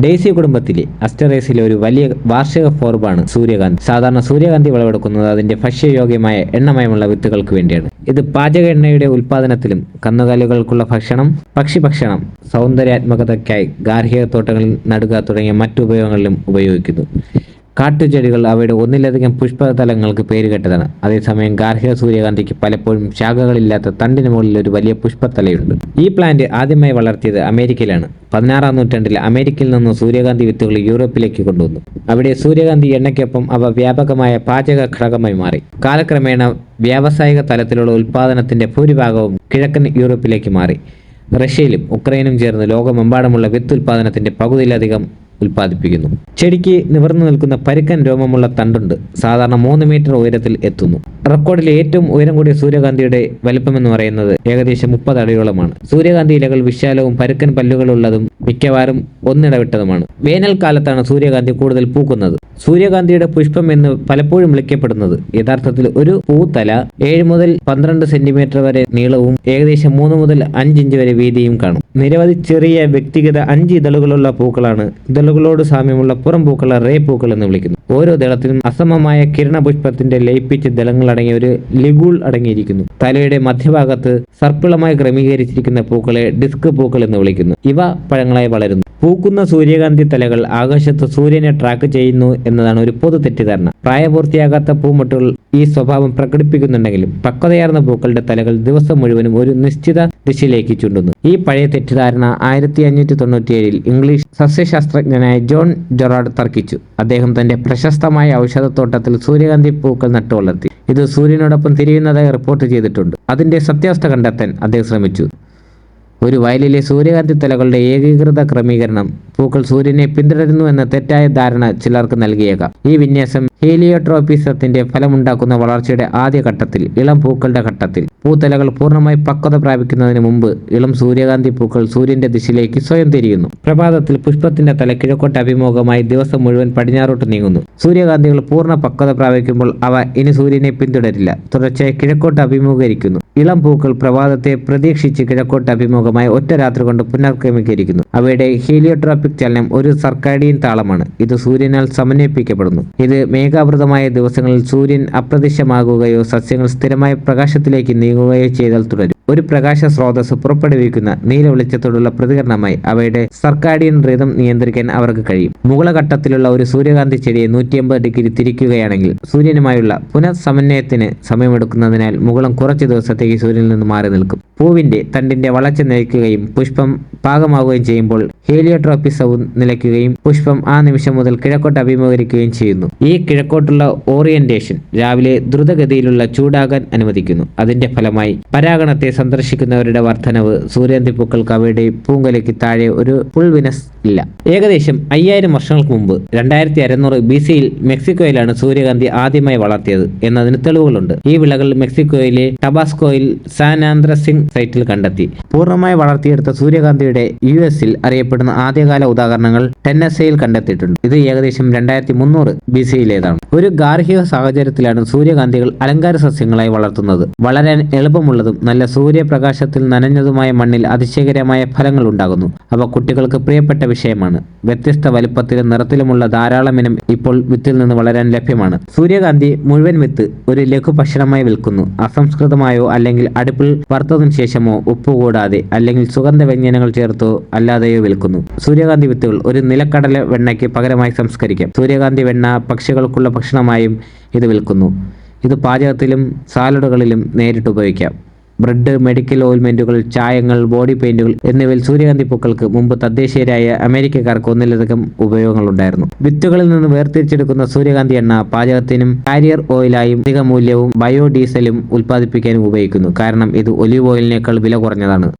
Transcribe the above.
Daisy കുടുംബത്തിലെ അസ്റ്ററേസിലെ ഒരു വലിയ വാർഷിക ഫോർബാണ് സൂര്യകാന്തി. സാധാരണ സൂര്യകാന്തി വിളവെടുക്കുന്നത് അതിന്റെ ഭക്ഷ്യയോഗ്യമായ എണ്ണമയമുള്ള വിത്തുകൾക്ക് വേണ്ടിയാണ്. ഇത് പാചക എണ്ണയുടെ ഉൽപാദനത്തിലും കന്നുകാലികൾക്കുള്ള ഭക്ഷണം പക്ഷിഭക്ഷണം സൗന്ദര്യാത്മകതയ്ക്കായി ഗാർഹിക തോട്ടങ്ങളിൽ നടുക തുടങ്ങിയ മറ്റു ഉപയോഗങ്ങളിലും ഉപയോഗിക്കുന്നു. കാട്ടുചെടികൾ അവയുടെ ഒന്നിലധികം പുഷ്പതലങ്ങൾക്ക് പേരുകെട്ടതാണ്. അതേസമയം ഗാർഹിക സൂര്യകാന്തിക്ക് പലപ്പോഴും ശാഖകളില്ലാത്ത തണ്ടിന് മുകളിൽ ഒരു വലിയ പുഷ്പത്തലയുണ്ട് ഈ പ്ലാന്റ് ആദ്യമായി വളർത്തിയത് അമേരിക്കയിലാണ്. പതിനാറാം നൂറ്റാണ്ടിൽ അമേരിക്കയിൽ നിന്ന് സൂര്യകാന്തി വിത്തുകൾ യൂറോപ്പിലേക്ക് കൊണ്ടുവന്നു. അവിടെ സൂര്യകാന്തി എണ്ണയ്ക്കൊപ്പം അവ വ്യാപകമായ പാചക ഘടകമായി മാറി. കാലക്രമേണ വ്യാവസായിക തലത്തിലുള്ള ഉൽപാദനത്തിന്റെ ഭൂരിഭാഗവും കിഴക്കൻ യൂറോപ്പിലേക്ക് മാറി. റഷ്യയിലും ഉക്രൈനും ചേർന്ന് ലോകമെമ്പാടുമുള്ള വിത്ത് ഉൽപാദനത്തിന്റെ പകുതിയിലധികം ഉൽപ്പാദിപ്പിക്കുന്നു. ചെടിക്ക് നിവർന്നു നിൽക്കുന്ന പരുക്കൻ രോമമുള്ള തണ്ടുണ്ട്. സാധാരണ മൂന്ന് മീറ്റർ ഉയരത്തിൽ എത്തുന്നു. റെക്കോർഡിലെ ഏറ്റവും ഉയരം കൂടിയ സൂര്യകാന്തിയുടെ വലിപ്പമെന്ന് പറയുന്നത് ഏകദേശം മുപ്പത് അടിയോളമാണ്. സൂര്യകാന്തി ഇലകൾ വിശാലവും പരുക്കൻ പല്ലുകളുള്ളതും മിക്കവാറും ഒന്നിടവിട്ടതുമാണ്. വേനൽക്കാലത്താണ് സൂര്യകാന്തി കൂടുതൽ പൂക്കുന്നത്. സൂര്യകാന്തിയുടെ പുഷ്പം എന്ന് പലപ്പോഴും വിളിക്കപ്പെടുന്നത്. യഥാർത്ഥത്തിൽ ഒരു പൂത്തല ഏഴ് മുതൽ പന്ത്രണ്ട് സെന്റിമീറ്റർ വരെ നീളവും ഏകദേശം മൂന്ന് മുതൽ അഞ്ച് ഇഞ്ച് വരെ വീതിയും കാണും. നിരവധി ചെറിയ വ്യക്തിഗത അഞ്ച് ഇതളുകളുള്ള പൂക്കളാണ് ഇതളുകളോട് സാമ്യമുള്ള പുറം പൂക്കളെ റേ പൂക്കൾ എന്ന് വിളിക്കുന്നു ഓരോ ദളത്തിനും അസമമായ കിരണപുഷ്പത്തിന്റെ ലയിപ്പിച്ച ദളങ്ങളടങ്ങിയ ഒരു ലിഗൂൾ അടങ്ങിയിരിക്കുന്നു. തലയുടെ മധ്യഭാഗത്ത് സർപ്പിളമായി ക്രമീകരിച്ചിരിക്കുന്ന പൂക്കളെ ഡിസ്ക് പൂക്കൾ എന്ന് വിളിക്കുന്നു. ഇവ പഴങ്ങളായി വളരുന്നു. പൂക്കുന്ന സൂര്യകാന്തി തലകൾ ആകാശത്ത് സൂര്യനെ ട്രാക്ക് ചെയ്യുന്നു എന്നതാണ് ഒരു പൊതു തെറ്റിദ്ധാരണ. പ്രായപൂർത്തിയാകാത്ത പൂമൊട്ടുകൾ ഈ സ്വഭാവം പ്രകടിപ്പിക്കുന്നുണ്ടെങ്കിലും പക്വതയാർന്ന പൂക്കളുടെ തലകൾ ദിവസം മുഴുവനും ഒരു നിശ്ചിത ദിശയിലേക്ക് ചൂണ്ടുന്നു. ഈ പഴയ തെറ്റിദ്ധാരണ ആയിരത്തി അഞ്ഞൂറ്റി തൊണ്ണൂറ്റിയേഴിൽ ഇംഗ്ലീഷ് സസ്യശാസ്ത്രജ്ഞനായ ജോൺ ജൊറാഡ് തർക്കിച്ചു. അദ്ദേഹം തന്റെ പ്രശസ്തമായ ഔഷധത്തോട്ടത്തിൽ സൂര്യകാന്തി പൂക്കൾ നട്ടു വളർത്തി ഇത് സൂര്യനോടൊപ്പം തിരിയുന്നതായി റിപ്പോർട്ട് ചെയ്തിട്ടുണ്ട്. അതിന്റെ സത്യാവസ്ഥ കണ്ടെത്താൻ അദ്ദേഹം ശ്രമിച്ചു. ഒരു വയലിലെ സൂര്യകാന്തി തലകളുടെ ഏകീകൃത ക്രമീകരണം പൂക്കൾ സൂര്യനെ പിന്തുടരുന്നു എന്ന തെറ്റായ ധാരണ ചിലർക്ക് നൽകിയേക്കാം. ഈ വിന്യാസം ഹീലിയോട്രോപിസത്തിന്റെ ഫലമുണ്ടാക്കുന്ന വളർച്ചയുടെ ആദ്യ ഘട്ടത്തിൽ ഇളം പൂക്കളുടെ ഘട്ടത്തിൽ. പൂത്തലകൾ പൂർണമായി പക്വത പ്രാപിക്കുന്നതിന് മുമ്പ് ഇളം സൂര്യകാന്തി പൂക്കൾ സൂര്യന്റെ ദിശയിലേക്ക് സ്വയം തിരിയുന്നു. പ്രഭാതത്തിൽ പുഷ്പത്തിന്റെ തല കിഴക്കോട്ട് അഭിമുഖമായി ദിവസം മുഴുവൻ പടിഞ്ഞാറോട്ട് നീങ്ങുന്നു. സൂര്യകാന്തികൾ പൂർണ പക്വത പ്രാപിക്കുമ്പോൾ അവ ഇനി സൂര്യനെ പിന്തുടരില്ല തുടർച്ചയായി കിഴക്കോട്ട് അഭിമുഖീകരിക്കുന്നു. ഇളം പൂക്കൾ പ്രഭാതത്തെ പ്രതീക്ഷിച്ച് കിഴക്കോട്ട് അഭിമുഖമായി ഒറ്റ രാത്രി കൊണ്ട് പുനർക്രമീകരിക്കുന്നു. അവയുടെ ഹീലിയോട്രോപിക് ചലനം ഒരു സർക്കാഡിയൻ താളമാണ്. ഇത് സൂര്യനാൽ സമന്വയിപ്പിക്കപ്പെടുന്നു. ഇത് മേഘാവൃതമായ ദിവസങ്ങളിൽ സൂര്യൻ അപ്രത്യക്ഷമാകുകയോ സസ്യങ്ങൾ സ്ഥിരമായ പ്രകാശത്തിലേക്ക് നീങ്ങുകയോ ചെയ്താൽ തുടരും. ഒരു പ്രകാശ സ്രോതസ് പുറപ്പെടുവിക്കുന്ന നീല വെളിച്ചത്തോടുള്ള പ്രതികരണമായി അവയുടെ സർക്കാഡിയൻ റിതം നിയന്ത്രിക്കാൻ അവർക്ക് കഴിയും. മുകളഘട്ടത്തിലുള്ള ഒരു സൂര്യകാന്തി ചെടിയെ നൂറ്റിയമ്പത് ഡിഗ്രി തിരിക്കുകയാണെങ്കിൽ സൂര്യനുമായുള്ള പുനഃസമന്വയത്തിന് സമയമെടുക്കുന്നതിനാൽ മുകളം കുറച്ച് ദിവസത്തേക്ക് സൂര്യനിൽ നിന്ന് മാറി നിൽക്കും. പൂവിന്റെ തണ്ടിന്റെ വളർച്ച നയിക്കുകയും പുഷ്പം പാകമാവുകയും ചെയ്യുമ്പോൾ ഹേലിയോട്രോപ്പിസവും നിലയ്ക്കുകയും പുഷ്പം ആ നിമിഷം മുതൽ കിഴക്കോട്ട് അഭിമുഖീകരിക്കുകയും ചെയ്യുന്നു. ഈ കിഴക്കോട്ടുള്ള ഓറിയന്റേഷൻ രാവിലെ ദ്രുതഗതിയിലുള്ള ചൂടാകാൻ അനുവദിക്കുന്നു. അതിന്റെ ഫലമായി പരാഗണത്തെ സന്ദർശിക്കുന്നവരുടെ വർധനവ് സൂര്യന്തിപ്പൂക്കൾക്ക് അവയുടെ പൂങ്കലയ്ക്ക് താഴെ ഒരു പുൾവിനസ് ഇല്ല. ഏകദേശം അയ്യായിരം വർഷങ്ങൾക്ക് മുമ്പ് രണ്ടായിരത്തി അറുന്നൂറ് ബി സിയിൽ മെക്സിക്കോയിലാണ് സൂര്യകാന്തി ആദ്യമായി വളർത്തിയത് എന്നതിന് തെളിവുകളുണ്ട്. ഈ വിളകൾ മെക്സിക്കോയിലെ ടബാസ്കോയിൽ സാൻ ആന്ത്രസിംഗ് സൈറ്റിൽ കണ്ടെത്തി. പൂർണമായി വളർത്തിയെടുത്ത സൂര്യകാന്തിയുടെ യു എസിൽ അറിയപ്പെടുന്ന ആദ്യകാല ഉദാഹരണങ്ങൾ ടെന്നസയിൽ കണ്ടെത്തിയിട്ടുണ്ട്. ഇത് ഏകദേശം രണ്ടായിരത്തി മുന്നൂറ് ബി സിയിലേതാണ് ഒരു ഗാർഹിക സാഹചര്യത്തിലാണ് സൂര്യകാന്തികൾ അലങ്കാര സസ്യങ്ങളായി വളർത്തുന്നത്. വളരാൻ എളുപ്പമുള്ളതും നല്ല സൂര്യപ്രകാശത്തിൽ നനഞ്ഞതുമായ മണ്ണിൽ അതിശയകരമായ ഫലങ്ങൾ ഉണ്ടാകുന്നു. അവ കുട്ടികൾക്ക് പ്രിയപ്പെട്ട വിഷയമാണ്. വ്യത്യസ്ത വലുപ്പത്തിലും നിറത്തിലുമുള്ള ധാരാളം ഇനം ഇപ്പോൾ വിത്തിൽ നിന്ന് വളരാൻ ലഭ്യമാണ്. സൂര്യകാന്തി മുഴുവൻ വിത്ത് ഒരു ലഘു ഭക്ഷണമായി വിൽക്കുന്നു. അസംസ്കൃതമായോ അല്ലെങ്കിൽ അടുപ്പിൽ വറുത്തതിനു ശേഷമോ ഉപ്പ് കൂടാതെ അല്ലെങ്കിൽ സുഗന്ധ വ്യഞ്ജനങ്ങൾ ചേർത്തോ അല്ലാതെയോ വിൽക്കുന്നു. സൂര്യകാന്തി വിത്തുകൾ ഒരു നിലക്കടല വെണ്ണയ്ക്ക് പകരമായി സംസ്കരിക്കാം. സൂര്യകാന്തി വെണ്ണ പക്ഷികൾക്കുള്ള ഭക്ഷണമായും ഇത് വിൽക്കുന്നു. ഇത് പാചകത്തിലും സാലഡുകളിലും നേരിട്ട് ഉപയോഗിക്കാം. ബ്രെഡ് മെഡിക്കൽ ഓയിൽമെന്റുകൾ ചായങ്ങൾ ബോഡി പെയിന്റുകൾ എന്നിവയിൽ സൂര്യകാന്തി പൂക്കൾക്ക് മുമ്പ് തദ്ദേശീയരായ അമേരിക്കക്കാർക്ക് ഒന്നിലധികം ഉപയോഗങ്ങളുണ്ടായിരുന്നു. വിത്തുകളിൽ നിന്ന് വേർതിരിച്ചെടുക്കുന്ന സൂര്യകാന്തി എണ്ണ പാചകത്തിനും കാരിയർ ഓയിലായും അധിക മൂല്യവും ബയോഡീസലും ഉൽപ്പാദിപ്പിക്കാനും ഉപയോഗിക്കുന്നു. കാരണം ഇത് ഒലിവ് ഓയിലിനേക്കാൾ വില കുറഞ്ഞതാണ്.